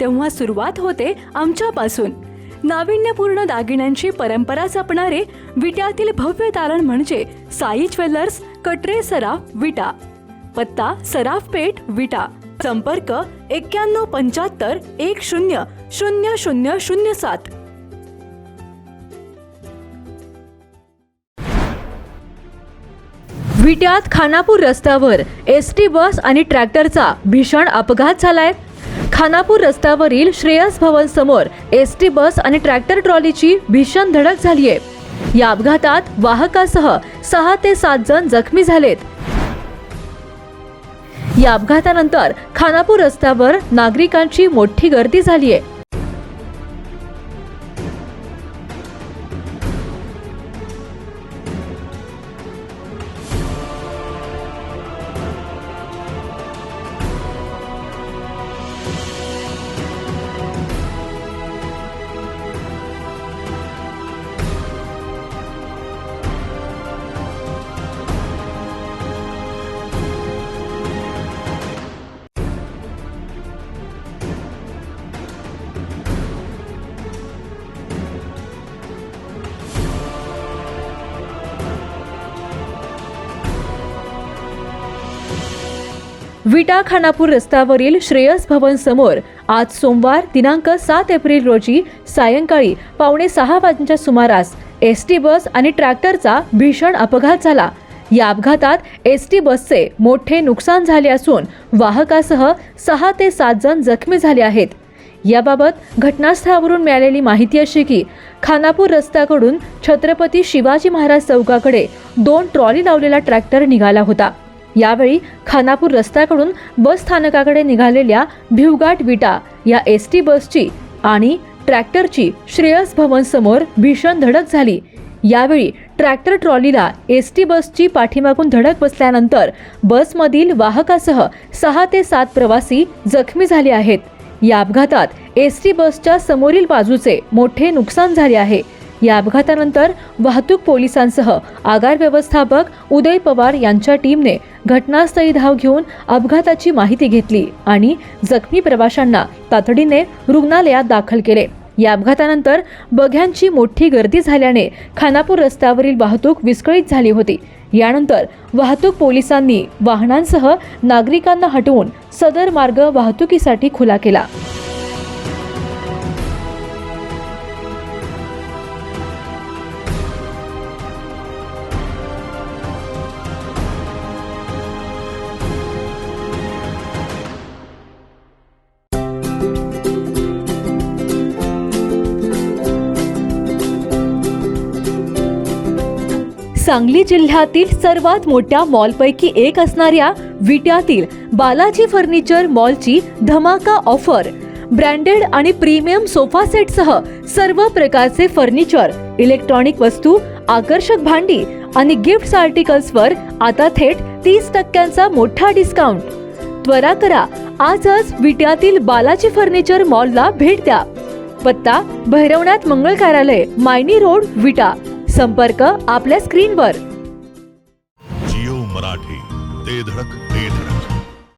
तेव्हा सुरुवात होते आमच्यापासून. नाविन्यपूर्ण दागिन्यांची परंपरा जपणारे विट्यातील भव्य तारण म्हणजे साई ज्वेलर्स कटरे सराफ विटा. पत्ता सराफ पेठ विटा. संपर्क एक्क्याण्णव पंच्याहत्तर एक शून्य शून्य शून्य शून्य सात. विट्यात खानापूर रस्त्यावर एस टी बस आणि ट्रॅक्टरचा भीषण अपघात झालाय. खानापूर रस्त्यावरील श्रेयस भवन समोर एस टी बस आणि ट्रॅक्टर ट्रॉलीची भीषण धडक झालीय या अपघातात वाहकासह सहा ते सात जण जखमी झालेत. या अपघातानंतर खानापूर रस्त्यावर नागरिकांची मोठी गर्दी झाली आहे. विटा खानापूर रस्त्यावरील श्रेयस भवन समोर आज सोमवार दिनांक सात एप्रिल रोजी सायंकाळी पावणे सहा वाजण्याच्या सुमारास एस टी बस आणि ट्रॅक्टरचा भीषण अपघात झाला. या अपघातात एस टी बसचे मोठे नुकसान झाले असून वाहकासह सहा ते सात जण जखमी झाले आहेत. याबाबत घटनास्थळावरून मिळालेली माहिती अशी की खानापूर रस्त्याकडून छत्रपती शिवाजी महाराज चौकाकडे दोन ट्रॉली लावलेला ट्रॅक्टर निघाला होता. यावेळी खानापूर रस्त्याकडून बस स्थानकाकडे निघालेल्या भिवघाट विटा या एस टी बसची आणि ट्रॅक्टरची श्रेयस भवन समोर भीषण धडक झाली. यावेळी ट्रॅक्टर ट्रॉलीला एस टी बसची पाठीमागून धडक बसल्यानंतर बसमधील वाहकासह सहा ते सात प्रवासी जखमी झाले आहेत. या अपघातात एस टी बसच्या समोरील बाजूचे मोठे नुकसान झाले आहे. या अपघातानंतर वाहतूक पोलिसांसह आगार व्यवस्थापक उदय पवार यांच्या टीमने घटनास्थळी धाव घेऊन अपघाताची माहिती घेतली आणि जखमी प्रवाशांना तातडीने रुग्णालयात दाखल केले. या अपघातानंतर बघ्यांची मोठी गर्दी झाल्याने खानापूर रस्त्यावरील वाहतूक विस्कळीत झाली होती. यानंतर वाहतूक पोलिसांनी वाहनांसह नागरिकांना हटवून सदर मार्ग वाहतुकीसाठी खुला केला. सांगली जिल्ह्यातील सर्वात मोठ्या मॉलपैकी एक असणाऱ्या विट्यातील बालाजी फर्निचर मॉलची धमाका ऑफर. ब्रँडेड आणि प्रीमियम सोफा सेटसह सर्व प्रकारचे फर्निचर इलेक्ट्रॉनिक वस्तू आकर्षक भांडी आणि गिफ्ट आर्टिकल्सवर आता थेट तीस टक्क्यांचा मोठा डिस्काउंट. त्वरा करा आजच विट्यातील बालाजी फर्निचर मॉलला भेट द्या. पत्ता भैरवनाथ मंगळ कार्यालय मायनी रोड विटा. संपर्क आपल्या स्क्रीनवर. जिओ मराठी ते धडक.